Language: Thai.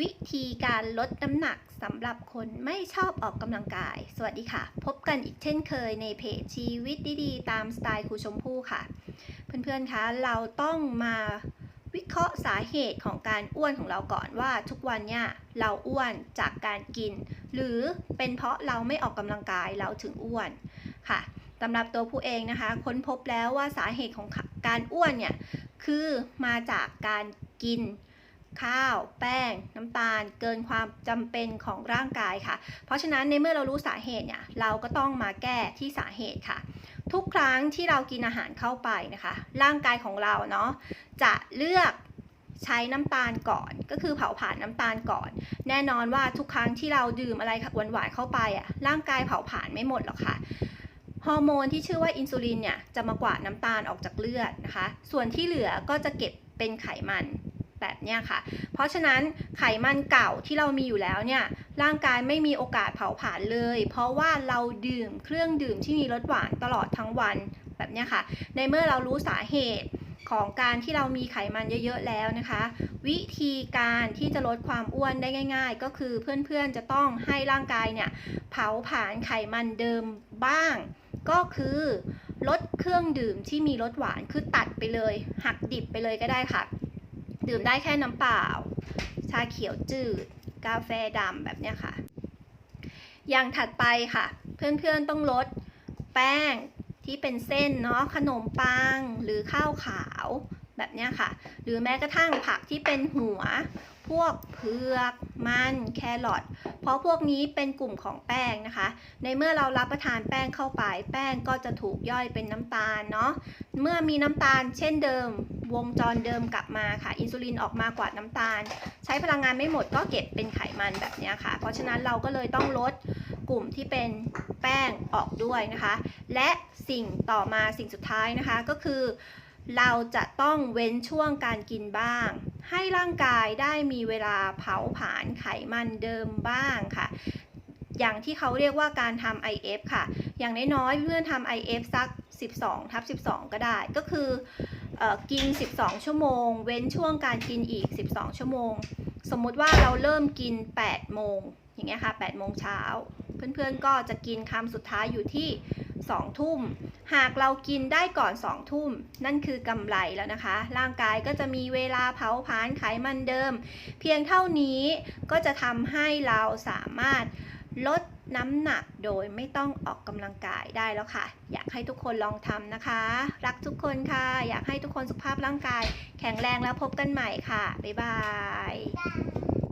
วิธีการลดน้ำหนักสำหรับคนไม่ชอบออกกำลังกาย สวัสดีค่ะ พบกันอีกเช่นเคยในเพจชีวิตดีๆ ตามสไตล์ครูชมพู่ค่ะ เพื่อนๆคะเราต้องมาวิเคราะห์สาเหตุของการอ้วนของเราก่อนว่าทุกวันเนี่ยเราอ้วนจากการกิน หรือเป็นเพราะเราไม่ออกกำลังกายเราถึงอ้วนค่ะสำหรับตัวผู้เองนะคะ ค้นพบแล้วว่าสาเหตุของการอ้วนเนี่ยคือมาจากการกิน ข้าว แป้ง น้ำตาล เกินความจำเป็นของร่างกายค่ะ เพราะฉะนั้นในเมื่อเรารู้สาเหตุเนี่ยเราก็ต้องมาแก้ที่สาเหตุค่ะ ทุกครั้งที่เรากินอาหารเข้าไปนะคะ ร่างกายของเราเนาะจะเลือกใช้น้ำตาลก่อนก็คือเผาผลาญน้ำตาลก่อน แน่นอนว่าทุกครั้งที่เราดื่มอะไรหวานๆเข้าไปอะร่างกายเผาผลาญไม่หมดหรอกค่ะฮอร์โมนที่ชื่อว่าอินซูลินเนี่ยจะมากวาดน้ำตาลออกจากเลือดนะคะ ส่วนที่เหลือก็จะเก็บเป็นไขมัน แบบเนี้ยค่ะ เพราะฉะนั้นไขมันเก่าที่เรามีอยู่แล้วเนี่ยร่างกายไม่มีโอกาสเผาผลาญเลย เพราะว่าเราดื่มเครื่องดื่มที่มีรสหวานตลอดทั้งวันแบบเนี้ยค่ะ ในเมื่อเรารู้สาเหตุของการที่เรามีไขมันเยอะๆแล้วนะคะ วิธีการที่จะลดความอ้วนได้ง่าย ๆ ก็คือเพื่อนๆจะต้องให้ร่างกายเนี่ยเผาผลาญไขมันเดิมบ้าง ก็คือลดเครื่องดื่มที่มีรสหวานคือตัดไปเลย หักดิบไปเลยก็ได้ค่ะ ดื่มได้แค่น้ำเปล่า ชาเขียวจืด กาแฟดำแบบเนี้ยค่ะ อย่างถัดไปค่ะ เพื่อนๆต้องลดแป้งที่เป็นเส้นเนาะขนมปังหรือข้าวขาวแบบเนี้ยค่ะ หรือแม้กระทั่งผักที่เป็นหัว พวกเผือกมันแครอทเพราะพวกนี้เป็นกลุ่มของแป้งนะคะ ในเมื่อเรารับประทานแป้งเข้าไป แป้งก็จะถูกย่อยเป็นน้ำตาลเนาะเมื่อมีน้ำตาลเช่นเดิม วงจรเดิมกลับมาค่ะ อินซูลินออกมากว่าน้ำตาล ใช้พลังงานไม่หมดก็เก็บเป็นไขมันแบบนี้ค่ะ เพราะฉะนั้นเราก็เลยต้องลดกลุ่มที่เป็นแป้งออกด้วยนะคะ และสิ่งต่อมาสิ่งสุดท้ายนะคะก็คือ เราจะต้องเว้นช่วงการกินบ้าง ให้ร่างกายได้มีเวลาเผาผลาญไขมันเดิมบ้างค่ะ อย่างที่เขาเรียกว่าการทำ IF ค่ะ อย่างน้อยๆเพื่อนทำ IF สัก 12ทับ12 ก็ได้ ก็คืออกิน 12 ชั่วโมง เว้นช่วงการกินอีก 12 ชั่วโมง สมมุติว่าเราเริ่มกิน 8 โมง อย่างเงี้ยค่ะ 8 โมงเช้า เพื่อนๆก็จะกินคำสุดท้ายอยู่ที่ 2ทุ่ม หากเรากินได้ก่อน2ทุ่ม นั่นคือกำไรแล้วนะคะ ร่างกายก็จะมีเวลาเผาผลาญไขมันเดิม เพียงเท่านี้ก็จะทำให้เราสามารถลดน้ำหนักโดยไม่ต้องออกกำลังกายได้แล้วค่ะ อยากให้ทุกคนลองทำนะคะ รักทุกคนค่ะ อยากให้ทุกคนสุขภาพร่างกาย แข็งแรงแล้วพบกันใหม่ค่ะ บ๊ายบาย